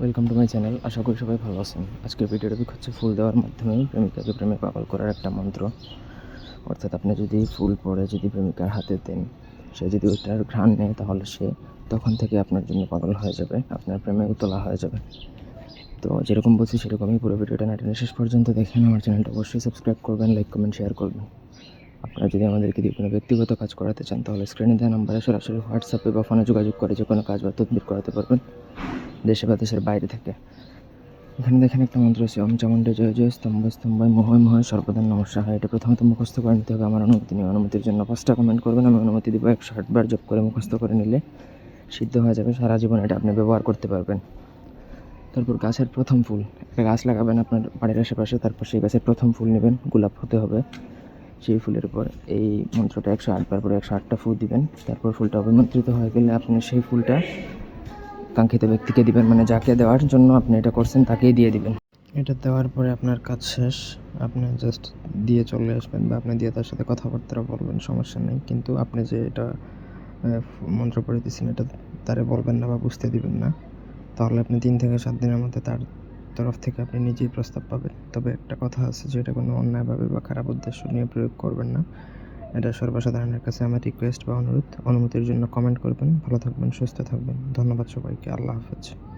Welcome to my channel আশা করি সবাই ভালো আছেন। আজকের ভিডিওটা হচ্ছে ফুল দেওয়ার মাধ্যমে প্রেমিকাকে প্রেমে পাগল করার একটা মন্ত্র। অর্থাৎ আপনি যদি ফুল পরে যদি প্রেমিকার হাতে দেন, সে যদি ওইটার ঘ্রাণ নেয় তাহলে সে তখন থেকে আপনার জন্য পাগল হয়ে যাবে, আপনার প্রেমে উতলা হয়ে যাবে। তো যেরকম বলছি সেরকমই পুরো ভিডিওটা না টেনে শেষ পর্যন্ত দেখেন। আমার চ্যানেলটা অবশ্যই সাবস্ক্রাইব করবেন লাইক কমেন্ট শেয়ার করবেন। আপনারা যদি আমাদেরকে দিয়ে কোনো ব্যক্তিগত কাজ করাতে চান, তাহলে স্ক্রিনে দেওয়া নাম্বারে সরাসরি হোয়াটসঅ্যাপে বা ফোনে যোগাযোগ করে যে কোনো কাজ বা তদবির করাতে পারবেন। দেশে বা দেশের বাইরে থেকে। এখানে দেখেন একটা মন্ত্র আছে, ওম চামুণ্ডে জয় জয় স্তম্ভ স্তম্ভয় মহয় মহয় সর্বদান নমস্কার হয় এটা প্রথমত মুখস্থ করে নিতে হবে। আমার অনুমতি নিয়ে অনুমতির জন্য পাঁচটা কমেন্ট করবেন। আমি অনুমতি দিব একশো আটবার জব করে মুখস্থ করে নিলে সিদ্ধ হয়ে যাবে। সারা জীবন এটা আপনি ব্যবহার করতে পারবেন। তারপর গাছের প্রথম ফুল। একটা গাছ লাগাবেন আপনার বাড়ির আশেপাশে, তারপর সেই গাছের প্রথম ফুল নেবেন। গোলাপ হতে হবে সেই ফুলের উপর। এই মন্ত্রটা একশো আটবার পরে একশো আটটা ফুল দিবেন। তারপর ফুলটা অভিমন্ত্রিত হয়ে গেলে আপনি সেই ফুলটা কাঙ্ক্ষিত ব্যক্তিকে দিবেন মানে যাকে দেওয়ার জন্য আপনি এটা করছেন, তাকেই দিয়ে দিবেন। এটা দেওয়ার পরে আপনার কাজ শেষ, আপনি জাস্ট দিয়ে চলে আসবেন বা আপনি দিয়ে তার সাথে কথাবার্তা বলবেন, সমস্যা নেই। কিন্তু আপনি যে এটা মন্ত্র পড়ে দিচ্ছেন এটা তারে বলবেন না বা বুঝতে দিবেন না। তাহলে আপনি তিন থেকে সাত দিনের মধ্যে তার তরফ থেকে আপনি নিজেই প্রস্তাব পাবেন। তবে একটা কথা আছে যে এটা কোনো অন্যায়ভাবে বা খারাপ উদ্দেশ্য নিয়ে প্রয়োগ করবেন না। এটা সর্বসাধারণের কাছে আমার রিকোয়েস্ট বা অনুরোধ। অনুমতির জন্য কমেন্ট করবেন। ভালো থাকবেন, সুস্থ থাকবেন। ধন্যবাদ সবাইকে। আল্লাহ হাফেজ।